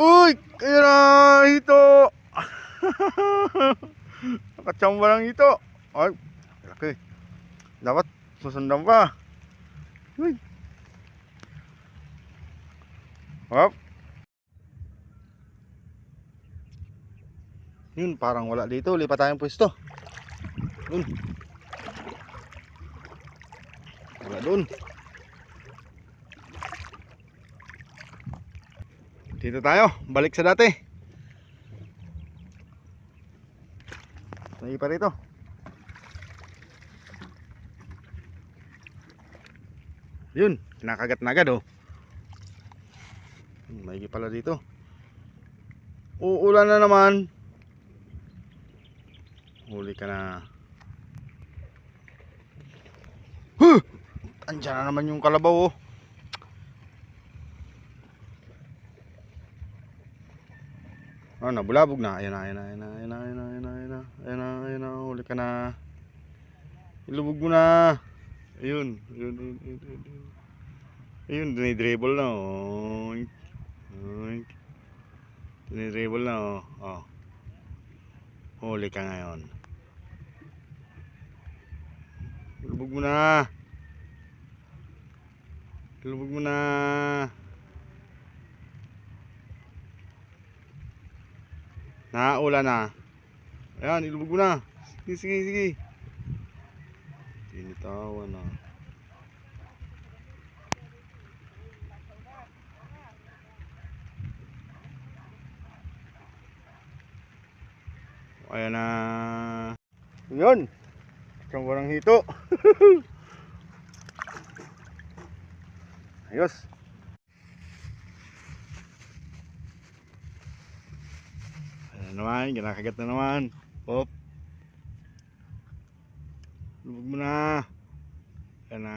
Uy! Kaya na ito! Nakachamba lang ito. Ay, laki. Dapat susundan pa. Uy. Hop. Yun, parang wala dito. Lipat tayong pwesto. Yun. Wala doon. Dito tayo. Balik sa dati. May pa rito. Yun, kinakagat na agad oh. Hmm, May pala dito. Uulan na naman. Huli ka na. Huh! Andiyan na naman yung kalabaw oh. Ah, nabulabog na. Ayan na, ayan na, ayan na, ayan na, ayan na, ayan na, ayan na, ayan na, ayan na, huli ka na. Ilubog mo na. Ayun, ayun, ayun, ayun, ayun. ayun. Ayun, dinidribble na, oh. Oink. Dinidribble na, oh. oh. Huli ka ngayon. Ilubog mo na. Ilubog mo na. Naulan na. Ayan, ilubog mo na. Sige, sige, sige. Tinitawan na. Ayan na. Yun. Isang warang hito. Ayos. Ayan naman, kinakagat na naman. Hop. Lubog mo na. Ayan na.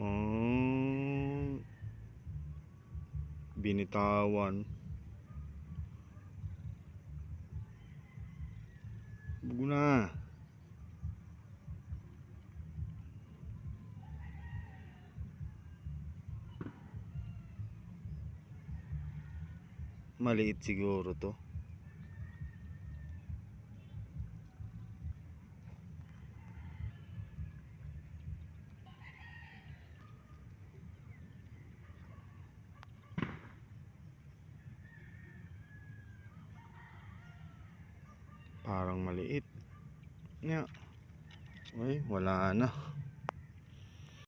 Oh. Binitawan. Lubog na. Maliit siguro to. Parang maliit. Nga. Ay, wala na.